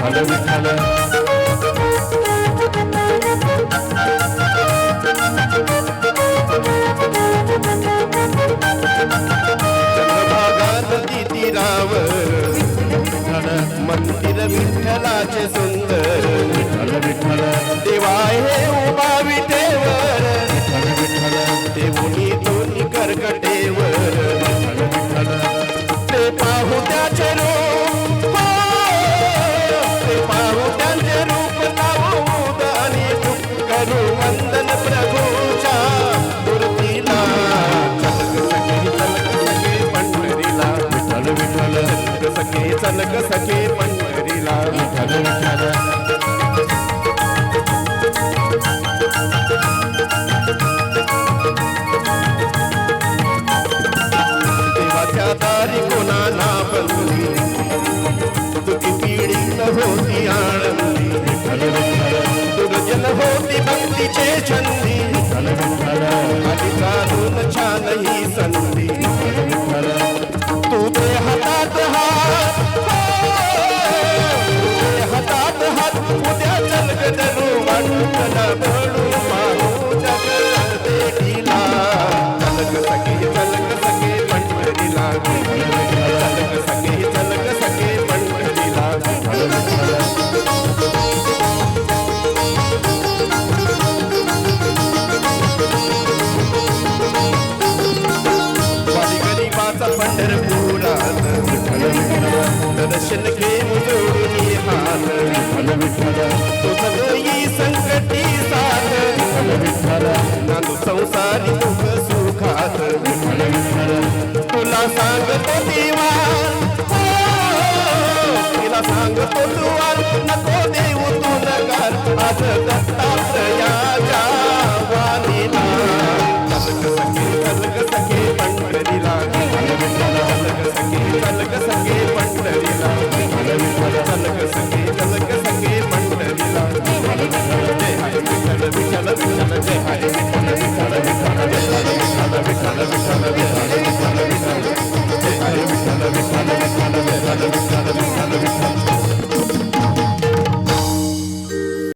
झालं विठ्ठल विठ्ठल चंद्रभागा नदी तीरावर मंदिर विठ्ठलाचे सुंदर चलक सखी पंढरीला विठ्ठल विठ्ठल. जगदनु चल गजरू वाटून बळू पाहू जग देखीला चलक सके चलक सके पंढरीला विठ्ठल विठ्ठल चलक सके चलक पंढरीला विठ्ठल दर्शन घे जोडून हात विठ्ठल विठ्ठल Sarı